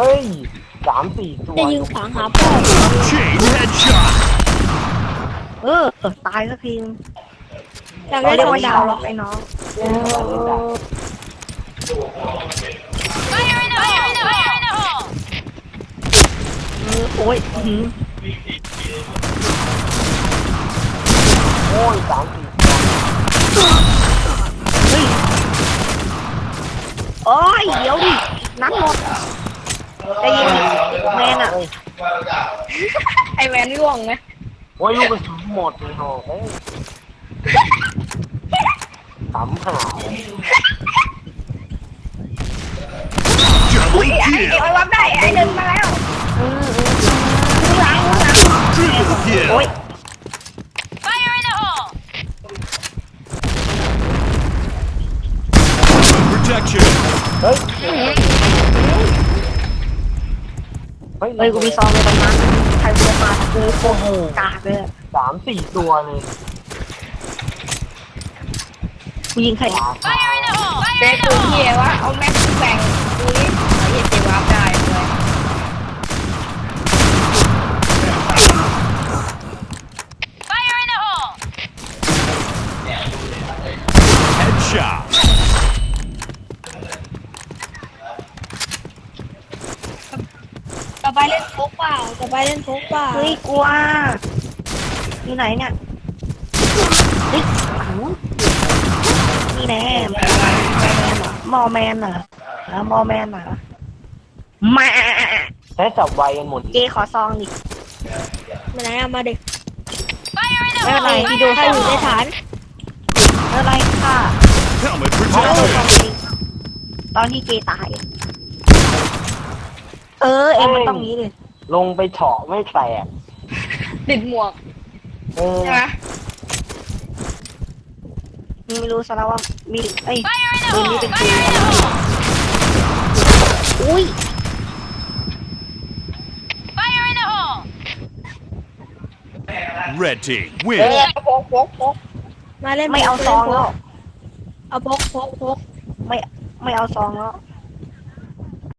ฮ้ยสามสี่ตัวจะยิงขวางหาพ่อ Chain headshot. เออตายสักทีอยากเราได้เรียกสองว่าดาชาววล็อกไอ้น้อง Fire in the hole! Fire in the hole! เออโอ้ยอื้อหือโอ้ยสามสี่เฮ้ยโอ้ยเดี๋ยวดินัดหมด ใจเย็นดิแมนอะเฮ้ยไอแวนร่วงไหมโอ้ยลูกกระสุนหมดเลยโหเฮ้ยสามหา Double ไอ kill. ไอวับได้ไอเดินมาแล้วหลังหลัง Triple โอ้ย kill. Fire in the hole! Protection. เฮ้ย เฮ้ยเฮ้ยกูมีซองในตำนานใครจะมาคือโอ้โหกากเลยอะสามสี่ตัวเลยกูยิงใคร Fire in the hole! เด็ Fire ก in ตัว the เฮี hole! ยวะเอาแม็กซ์แบ่งดูนี่ไอเฮียเจวับได้เลย Fire in the hole! Headshot. จะ ไปเล่นโฟกเปล่าจะไปเล่นโฟกเปล่าเฮ้ยกลัวอยู่ไหนเนี่ยเฮ้ยนี่แน่มอแมนเหรอแล้วมอแมนเหรอมาใช้จับไวกันหมดเจขอซองดิมาไหนอะมาเด็กไม่เป็นไรที่ดูใครอยู่ในฐานไม่เป็นไรค่ะ Helmet เอาซอง protection. จริงตอนที่เจตาย เออ เอ็มมันต้องนี้เลยลงไปเฉาะไม่แตกติดหมวกเออใช่ไหมมึงไม่รู้ซะแล้วว่ามีไอ้ย Fire in the ปืนนี้ hole! เป็นปื Fire น in the hole! อุ้ย Fire in the hole! Red team เอ win. อโฟกโฟกโฟกมาเล่นไม่เอาซองแล้ว เอาโฟกโฟกโฟกไม่ไม่เอาซองแล้ว